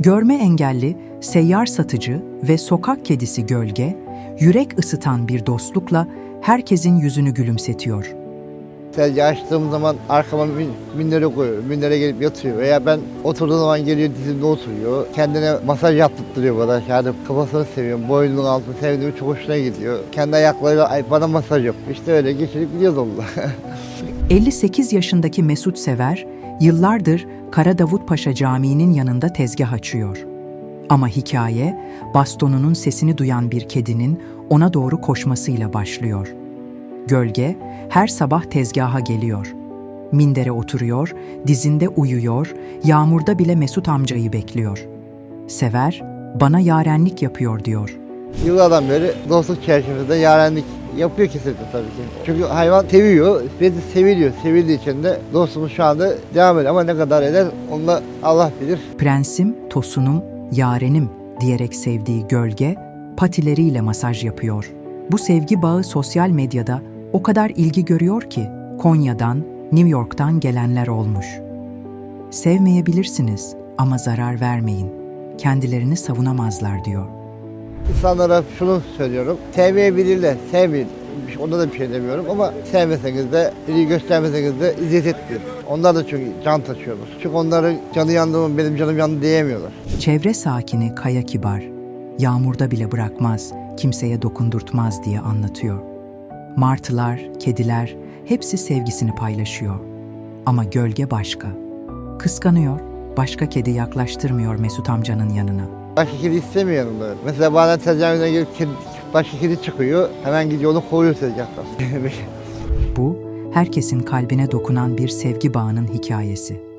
Görme engelli, seyyar satıcı ve sokak kedisi Gölge, yürek ısıtan bir dostlukla herkesin yüzünü gülümsetiyor. Sadece açtığım zaman arkama min, minlere koyuyor. Minlere gelip yatıyor. Veya ben oturduğum zaman geliyor dizimde oturuyor. Kendine masaj yaptırtıyor bana. Yani kafasını seviyorum. Boynunun altını sevdiğim çok hoşuna gidiyor. Kendi ayaklarıyla ay, bana masaj yapıyor. İşte öyle geçirip gidiyoruz onunla. 58 yaşındaki Mesut Sever, yıllardır Kara Davut Paşa Camii'nin yanında tezgah açıyor. Ama hikaye, bastonunun sesini duyan bir kedinin ona doğru koşmasıyla başlıyor. Gölge her sabah tezgaha geliyor. Mindere oturuyor, dizinde uyuyor, yağmurda bile Mesut amcayı bekliyor. Sever, bana yarenlik yapıyor diyor. Yıllardan beri dostluk çerçevesinde yarenlik yapıyor kesinlikle tabii ki. Çünkü hayvan seviyor, ve seviliyor. Sevildiği için de dostumuz şu anda devam ediyor. Ama ne kadar eder onu da Allah bilir. Prensim, tosunum, yarenim diyerek sevdiği gölge patileriyle masaj yapıyor. Bu sevgi bağı sosyal medyada o kadar ilgi görüyor ki Konya'dan, New York'tan gelenler olmuş. Sevmeyebilirsiniz ama zarar vermeyin. Kendilerini savunamazlar diyor. İnsanlara şunu söylüyorum. Sevmeyebilirler, sevmeyin. Onda da bir şey demiyorum ama sevmeseniz de, ilgi göstermeseniz de eziyet etmeyin. Onlar da çünkü can taşıyorlar. Çünkü onların canı yandı mı benim canım yandı diyemiyorlar. Çevre sakini Kaya Kibar, yağmurda bile bırakmaz, kimseye dokundurtmaz diye anlatıyor. Martılar, kediler hepsi sevgisini paylaşıyor. Ama gölge başka. Kıskanıyor, başka kedi yaklaştırmıyor Mesut amcanın yanına. Başka kedi istemiyorum böyle. Mesela bazen kedi, başka kedi çıkıyor. Hemen gidiyor onu kovuyor tezgahtan. Bu, herkesin kalbine dokunan bir sevgi bağının hikayesi.